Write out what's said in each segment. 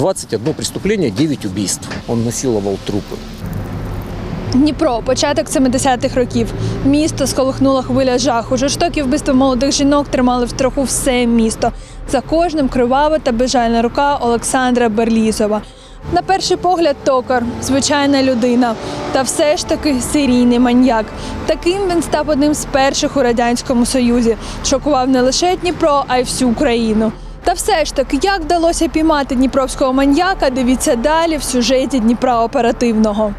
21 преступление, 9 убийств. Он насиловал трупы. Дніпро, початок 70-х років. Місто сколихнула хвиля жаху. Жорстокі вбивства молодих жінок тримали в страху все місто. За кожним кривава та безжальна рука Олександра Берлізова. На перший погляд, токар, звичайна людина, та все ж таки серійний маньяк. Таким він став одним з перших у радянському союзі. Шокував не лише Дніпро, а й всю Україну. Та все ж таки, як вдалося піймати дніпровського маньяка, дивіться далі в сюжеті Дніпра оперативного.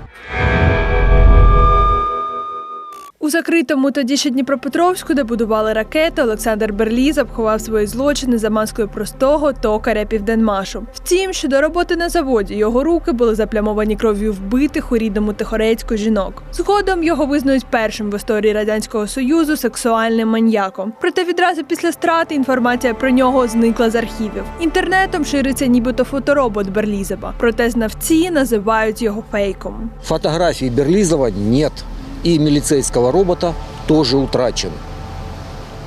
Закритому тоді ще Дніпропетровську, де будували ракети, Олександр Берлізов ховав свої злочини за маскою простого токаря Південмашу. Втім, щодо роботи на заводі, його руки були заплямовані кров'ю вбитих у рідному Тихорецьку жінок. Згодом його визнають першим в історії радянського союзу сексуальним маньяком. Проте відразу після страти інформація про нього зникла з архівів. Інтернетом шириться нібито фоторобот Берлізова. Проте знавці називають його фейком. Фотографий Берлизова нет. И милицейского робота тоже утрачен.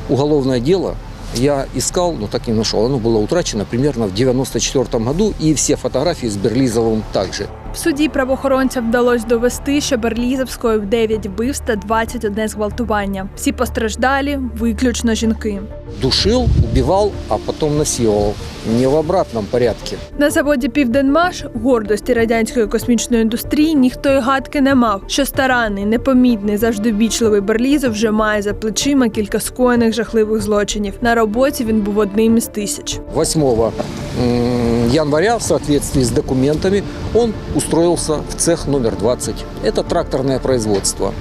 Уголовное дело я искал, но так и не нашел. Оно было утрачено примерно в 1994 году, и все фотографии с Берлизовым также. В суді правоохоронцям вдалося довести, що Берлізов скоїв 9 вбивств та 21 зґвалтування. Всі постраждалі, виключно жінки. Душил, убивал, а потом насиловал. Не в обратном порядке. На заводі Південмаш, гордості радянської космічної індустрії, ніхто й гадки не мав, що старанний, непомітний, завжди вічливий Берлізов вже має за плечима кілька скоєних жахливих злочинів. На роботі він був одним із тисяч. 8 м, января в соответствии с документами он устроился в цех номер 20. Это тракторное производство.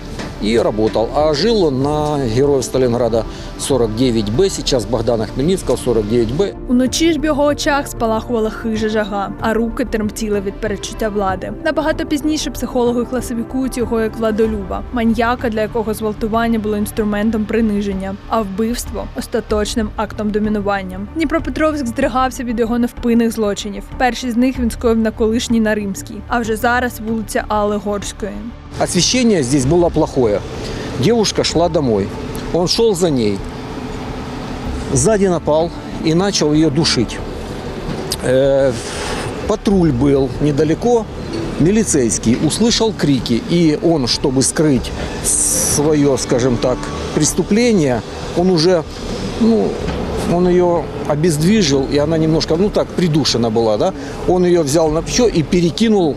И работал. А жил он на Героев Сталинграда 49Б, сейчас Богдана Хмельницкого 49Б. Уночі ж в його очах спалахувала хижа жага, а руки тремтіли від перечуття влади. Набагато пізніше психологи класифікують його як владолюба, маньяка, для якого зґвалтування було інструментом приниження, а вбивство остаточним актом домінування. Дніпропетровськ здригався від його невпинних злочинів. Перші з них він скоїв на колишній на Римській, а вже зараз вулиця Алли Горської. Освещение здесь было плохое. Девушка шла домой. Он шел за ней. Сзади напал и начал ее душить. Э, Патруль был недалеко, милицейский, услышал крики, и он, чтобы скрыть свое, скажем так, преступление, он уже, ну, он ее обездвижил, и она немножко, ну так, придушена была, да, он ее взял на плечо и перекинул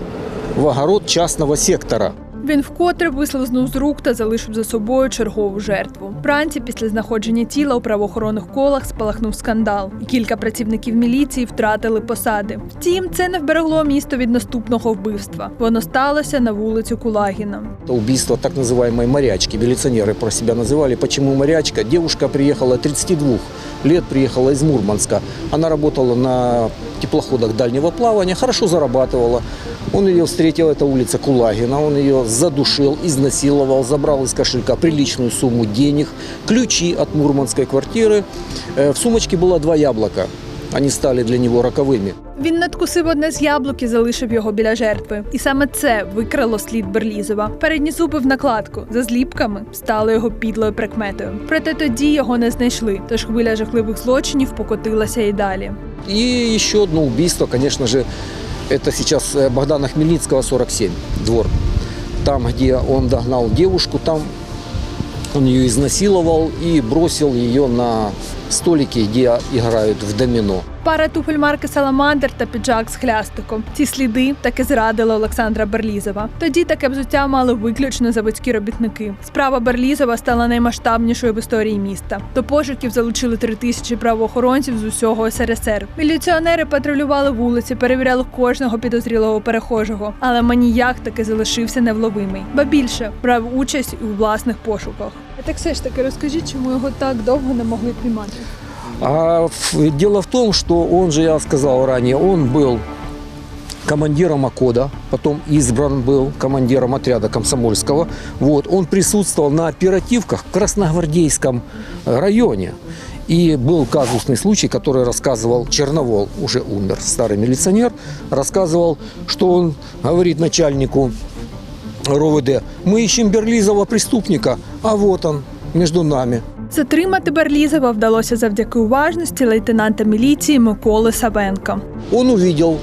в огород частного сектора. Він вкотре вислизнув з рук та залишив за собою чергову жертву. Вранці після знаходження тіла у правоохоронних колах спалахнув скандал, і кілька працівників міліції втратили посади. Втім, це не вберегло місто від наступного вбивства. Воно сталося на вулицю Кулагіна. Это убийство так называемой морячки. Милиционеры про себя называли. Почему морячка? Девушка приехала 32 лет, приехала из Мурманска. Она работала на теплоходах дальнего плавания, хорошо зарабатывала. Он ее встретил, это улица Кулагина, он ее задушил, изнасиловал, забрал из кошелька приличную сумму денег, ключи от мурманской квартиры. Э, В сумочке было два яблока. Они стали для него роковыми. Він надкусив одне з яблук і залишив його біля жертви. І саме це викрало слід Берлізова. Передні зуби в накладку за зліпками стало його підлою прикметою. Проте тоді його не знайшли. Тож хвиля жахливих злочинів покотилася і далі. И еще одно убийство, конечно же, это сейчас э, Богдана Хмельницкого, 47, двор. Там, где он догнал девушку, там он ее изнасиловал и бросил ее на столики, где играют в домино. Пара туфель марки Саламандр та піджак з хлястиком. Ці сліди таки зрадили Олександра Берлізова. Тоді таке взуття мали виключно заводські робітники. Справа Берлізова стала наймасштабнішою в історії міста. До пошуків залучили три тисячі правоохоронців з усього СРСР. Міліціонери патрулювали вулиці, перевіряли кожного підозрілого перехожого. Але маніяк таки залишився невловимий. Ба більше брав участь у власних пошуках. Так все ж таки розкажіть, чому його так довго не могли піймати? А дело в том, что он же, я сказал ранее, он был командиром ОКОДа, потом избран был командиром отряда комсомольского. Вот, он присутствовал на оперативках в Красногвардейском э, районе. И был казусный случай, который рассказывал Черновол, уже умер, старый милиционер, рассказывал, что он говорит начальнику РОВД, мы ищем Берлизова преступника, а вот он между нами. Затримати Берлізова вдалося завдяки уважності лейтенанта міліції Миколи Савенка. Он увидел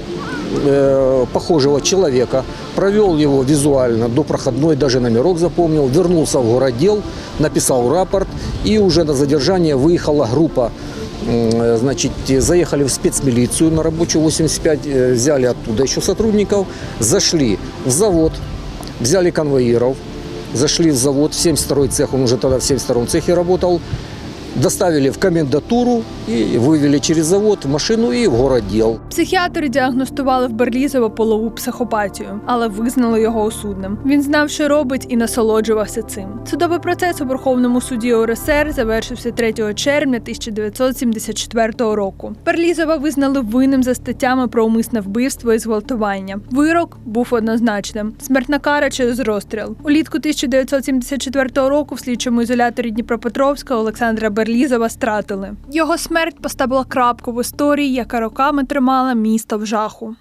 э, похожего человека, провел его визуально до проходной, даже номерок запомнил, вернулся в городдел, написал рапорт и уже на задержание выехала группа М, Значит, э, заехали в спецмилицию на рабочую 85, э, взяли оттуда еще сотрудников, зашли в завод, взяли конвоиров, зашли в завод, в 72-й цех, он уже тогда в 72-м цехе работал, доставили в комендатуру и вывели через завод машину и в городдел. Психіатри діагностували в Берлізова полову психопатію, але визнали його осудним. Він знав, що робить, і насолоджувався цим. Судовий процес у Верховному суді УРСР завершився 3 червня 1974 року. Берлізова визнали винним за статтями про умисне вбивство і зґвалтування. Вирок був однозначним: смертна кара через розстріл. Улітку 1974 року в слідчому ізоляторі Дніпропетровська Олександра Берлізова стратили. Його смерть поставила крапку в історії, яка роками тримала місто в жаху.